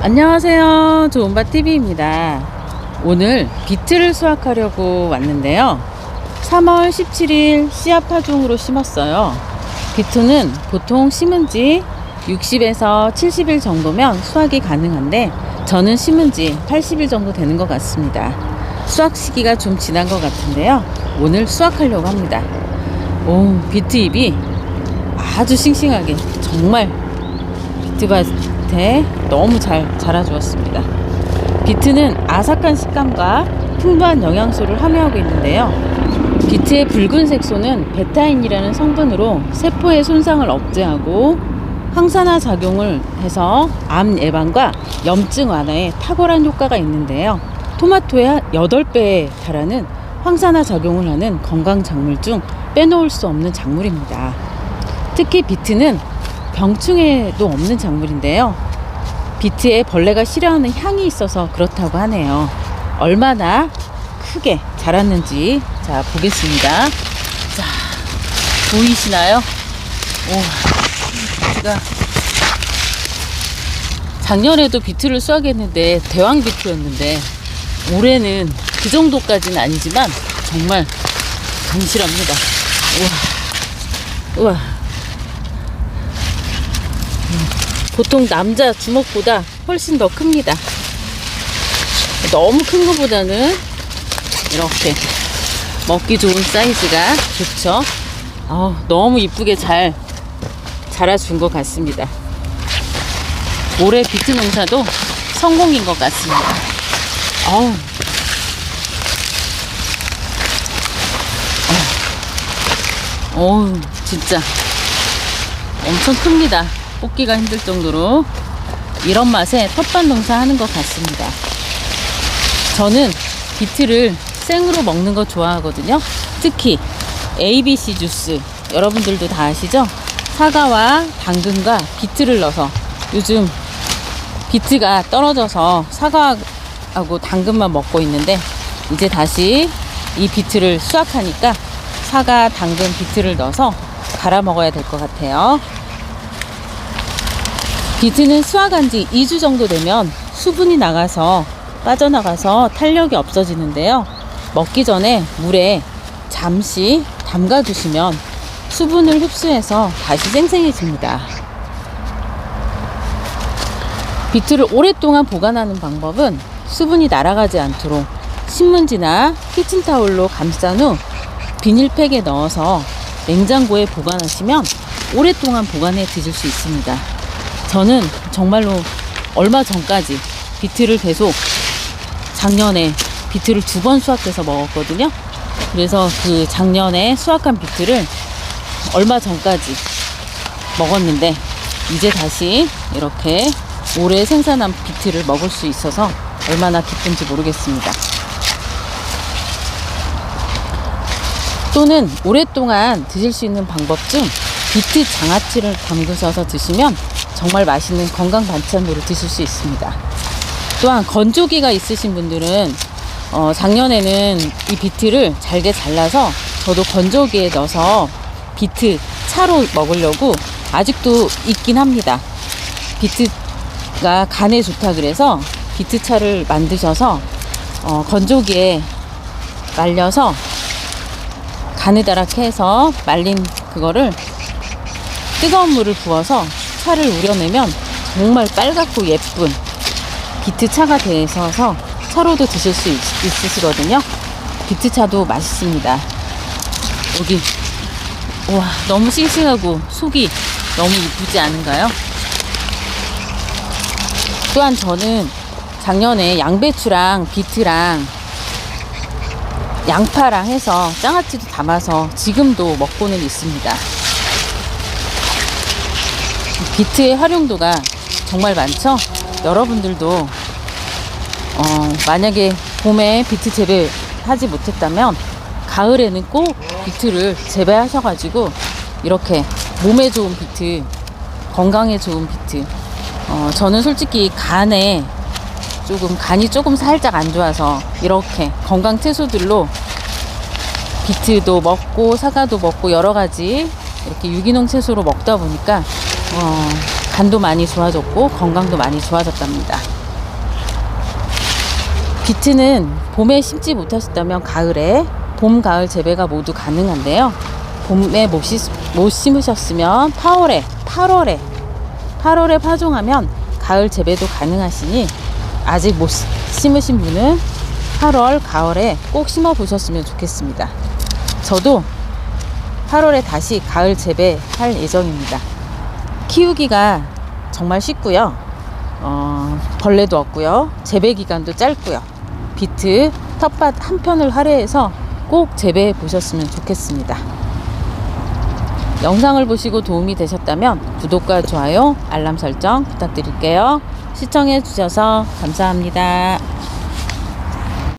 안녕하세요. 좋은바TV입니다. 오늘 비트를 수확하려고 왔는데요. 3월 17일 씨앗 파종으로 심었어요. 비트는 보통 심은 지 60에서 70일 정도면 수확이 가능한데 저는 심은 지 80일 정도 되는 것 같습니다. 수확 시기가 좀 지난 것 같은데요. 오늘 수확하려고 합니다. 오, 비트 잎이 아주 싱싱하게 정말 비트밭 에 너무 잘 자라주었습니다. 비트는 아삭한 식감과 풍부한 영양소를 함유하고 있는데요. 비트의 붉은 색 소는 베타인이라는 성분으로 세포의 손상을 억제하고 항산화 작용을 해서 암 예방과 염증 완화에 탁월한 효과가 있는데요. 토마토의 8배에 달하는 항산화 작용을 하는 건강 작물 중 빼놓을 수 없는 작물입니다. 특히 비트는 병충해도 없는 작물인데요. 비트에 벌레가 싫어하는 향이 있어서 그렇다고 하네요. 얼마나 크게 자랐는지 자 보겠습니다. 자 보이시나요? 오, 비트가 작년에도 비트를 수확했는데 대왕 비트였는데 올해는 그 정도까지는 아니지만 정말 감실합니다. 우와, 우와. 보통 남자 주먹보다 훨씬 더 큽니다. 너무 큰 것보다는 이렇게 먹기 좋은 사이즈가 좋죠. 아, 너무 이쁘게 잘 자라준 것 같습니다. 올해 비트 농사도 성공인 것 같습니다. 어우. 어우, 진짜 엄청 큽니다. 뽑기가 힘들 정도로 이런 맛에 텃밭 농사 하는 것 같습니다. 저는 비트를 생으로 먹는 거 좋아하거든요. 특히 ABC 주스 여러분들도 다 아시죠? 사과와 당근과 비트를 넣어서 요즘 비트가 떨어져서 사과하고 당근만 먹고 있는데 이제 다시 이 비트를 수확하니까 사과, 당근, 비트를 넣어서 갈아 먹어야 될 것 같아요. 비트는 수확한 지 2주 정도 되면 수분이 나가서 빠져나가서 탄력이 없어지는데요. 먹기 전에 물에 잠시 담가 두시면 수분을 흡수해서 다시 생생해집니다. 비트를 오랫동안 보관하는 방법은 수분이 날아가지 않도록 신문지나 키친타올로 감싼 후 비닐팩에 넣어서 냉장고에 보관하시면 오랫동안 보관해 드실 수 있습니다. 저는 정말로 얼마 전까지 비트를 계속 작년에 비트를 두 번 수확해서 먹었거든요. 그래서 그 작년에 수확한 비트를 얼마 전까지 먹었는데 이제 다시 이렇게 올해 생산한 비트를 먹을 수 있어서 얼마나 기쁜지 모르겠습니다. 또는 오랫동안 드실 수 있는 방법 중 비트 장아찌를 담그셔서 드시면 정말 맛있는 건강 반찬으로 드실 수 있습니다. 또한 건조기가 있으신 분들은 어, 작년에는 이 비트를 잘게 잘라서 저도 건조기에 넣어서 비트 차로 먹으려고 아직도 있긴 합니다. 비트가 간에 좋다 그래서 비트 차를 만드셔서 어, 건조기에 말려서 가느다랗게 해서 말린 그거를 뜨거운 물을 부어서 차를 우려내면 정말 빨갛고 예쁜 비트 차가 되셔서 차로도 드실 수 있, 있으시거든요. 비트 차도 맛있습니다. 여기 와 너무 싱싱하고 속이 너무 이쁘지 않은가요? 또한 저는 작년에 양배추랑 비트랑 양파랑 해서 장아찌도 담아서 지금도 먹고는 있습니다. 비트의 활용도가 정말 많죠? 여러분들도 어, 만약에 봄에 비트 재배 하지 못했다면 가을에는 꼭 비트를 재배하셔가지고 이렇게 몸에 좋은 비트, 건강에 좋은 비트. 어, 저는 솔직히 간에 조금 간이 조금 살짝 안 좋아서 이렇게 건강 채소들로 비트도 먹고 사과도 먹고 여러 가지 이렇게 유기농 채소로 먹다 보니까 어, 간도 많이 좋아졌고 건강도 많이 좋아졌답니다. 비트는 봄에 심지 못하셨다면 가을에 봄, 가을 재배가 모두 가능한데요. 봄에 못, 시, 못 심으셨으면 8월에, 8월에, 8월에 파종하면 가을 재배도 가능하시니 아직 못 시- 심으신 분은 8월, 가을에 꼭 심어 보셨으면 좋겠습니다. 저도 8월에 다시 가을 재배할 예정입니다. 키우기가 정말 쉽고요. 어, 벌레도 없고요. 재배 기간도 짧고요. 비트 텃밭 한 편을 할애해서 꼭 재배해 보셨으면 좋겠습니다. 영상을 보시고 도움이 되셨다면 구독과 좋아요, 알람 설정 부탁드릴게요. 시청해 주셔서 감사합니다.